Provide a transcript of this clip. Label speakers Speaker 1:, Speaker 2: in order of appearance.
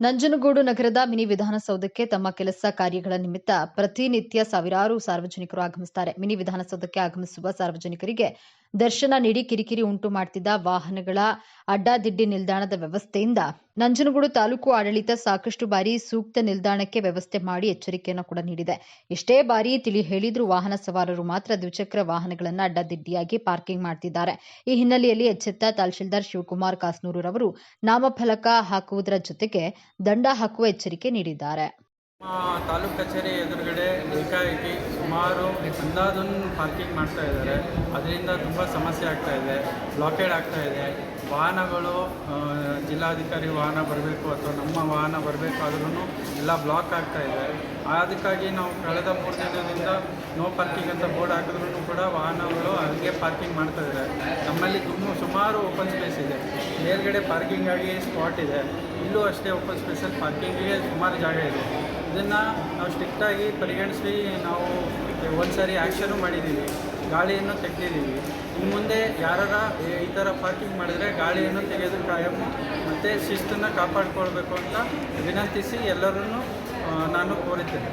Speaker 1: ನಂಜನಗೂಡು ನಗರದ ಮಿನಿ ವಿಧಾನಸೌಧಕ್ಕೆ ತಮ್ಮ ಕೆಲಸ ಕಾರ್ಯಗಳ ನಿಮಿತ್ತ ಪ್ರತಿನಿತ್ಯ ಸಾವಿರಾರು ಸಾರ್ವಜನಿಕರು ಆಗಮಿಸುತ್ತಾರೆ ಮಿನಿ ವಿಧಾನಸೌಧಕ್ಕೆ ಆಗಮಿಸುವ ಸಾರ್ವಜನಿಕರಿಗೆ ದರ್ಶನ ನೀಡಿ ಕಿರಿಕಿರಿ ಉಂಟು ಮಾಡ್ತಿದ್ದ ವಾಹನಗಳ ಅಡ್ಡಾದಿಡ್ಡಿ ನಿಲ್ದಾಣದ ವ್ಯವಸ್ಥೆಯಿಂದ ನಂಜನಗೂಡು ತಾಲೂಕು ಆಡಳಿತ ಸಾಕಷ್ಟು ಬಾರಿ ಸೂಕ್ತ ನಿಲ್ದಾಣಕ್ಕೆ ವ್ಯವಸ್ಥೆ ಮಾಡಿ ಎಚ್ಚರಿಕೆಯನ್ನು ಕೂಡ ನೀಡಿದೆ. ಎಷ್ಟೇ ಬಾರಿ ತಿಳಿ ಹೇಳಿದ್ರು ವಾಹನ ಸವಾರರು ಮಾತ್ರ ದ್ವಿಚಕ್ರ ವಾಹನಗಳನ್ನು ಅಡ್ಡಾದಿಡ್ಡಿಯಾಗಿ ಪಾರ್ಕಿಂಗ್ ಮಾಡ್ತಿದ್ದಾರೆ. ಈ ಹಿನ್ನೆಲೆಯಲ್ಲಿ ಎಚ್ಚೆತ್ತ ತಹಶೀಲ್ದಾರ್ ಶಿವಕುಮಾರ್ ಕಾಸ್ನೂರವರು ನಾಮಫಲಕ ಹಾಕುವುದರ ಜೊತೆಗೆ ದಂಡ ಹಾಕುವ ಎಚ್ಚರಿಕೆ ನೀಡಿದ್ದಾರೆ.
Speaker 2: ತಾಲೂಕು ಕಚೇರಿ ಎದುರುಗಡೆ ಸುಮಾರು ಅಂದಾಜನ್ನು ಪಾರ್ಕಿಂಗ್ ಮಾಡ್ತಾ ಇದ್ದಾರೆ. ಅದರಿಂದ ತುಂಬ ಸಮಸ್ಯೆ ಆಗ್ತಾ ಇದೆ ಬ್ಲಾಕೇಡ್ ಆಗ್ತಾ ಇದೆ. ವಾಹನಗಳು ಜಿಲ್ಲಾಧಿಕಾರಿ ವಾಹನ ಬರಬೇಕು ಅಥವಾ ನಮ್ಮ ವಾಹನ ಬರಬೇಕು ಆದ್ರೂ ಎಲ್ಲ ಬ್ಲಾಕ್ ಆಗ್ತಾ ಇದೆ. ಅದಕ್ಕಾಗಿ ನಾವು ಕಳೆದ ಮೂರು ದಿನದಿಂದ ನೋ ಪಾರ್ಕಿಂಗ್ ಅಂತ ಬೋರ್ಡ್ ಹಾಕಿದ್ರೂ ಕೂಡ ವಾಹನಗಳು ಹಾಗೆ ಪಾರ್ಕಿಂಗ್ ಮಾಡ್ತಾ ಇದ್ದಾರೆ ನಮ್ಮಲ್ಲಿ ತುಂಬ ಸುಮಾರು ಓಪನ್ ಸ್ಪೇಸ್ ಇದೆ. ಮೇಲ್ಗಡೆ ಪಾರ್ಕಿಂಗ್ ಆಗಿ ಸ್ಪಾಟ್ ಇದೆ. ಇಲ್ಲೂ ಅಷ್ಟೇ ಓಪನ್ ಸ್ಪೇಸಲ್ಲಿ ಪಾರ್ಕಿಂಗಿಗೆ ಸುಮಾರು ಜಾಗ ಇದೆ. ಇದನ್ನು ನಾವು ಸ್ಟ್ರಿಕ್ಟಾಗಿ ಪರಿಗಣಿಸಿ ನಾವು ಒಂದು ಸಾರಿ ಆ್ಯಕ್ಷನು ಮಾಡಿದ್ದೀವಿ ಗಾಳಿಯನ್ನು ತೆಗೆದಿದ್ದೀವಿ ಇನ್ನು ಮುಂದೆ ಯಾರ ಈ ಥರ ಪಾರ್ಕಿಂಗ್ ಮಾಡಿದರೆ ಗಾಳಿಯನ್ನು ತೆಗೆಯೋದು ಕಾಯಮು ಮತ್ತು ಶಿಸ್ತನ್ನು ಕಾಪಾಡಿಕೊಳ್ಬೇಕು ಅಂತ ವಿನಂತಿಸಿ ಎಲ್ಲರನ್ನೂ ನಾನು ಕೋರುತ್ತೇನೆ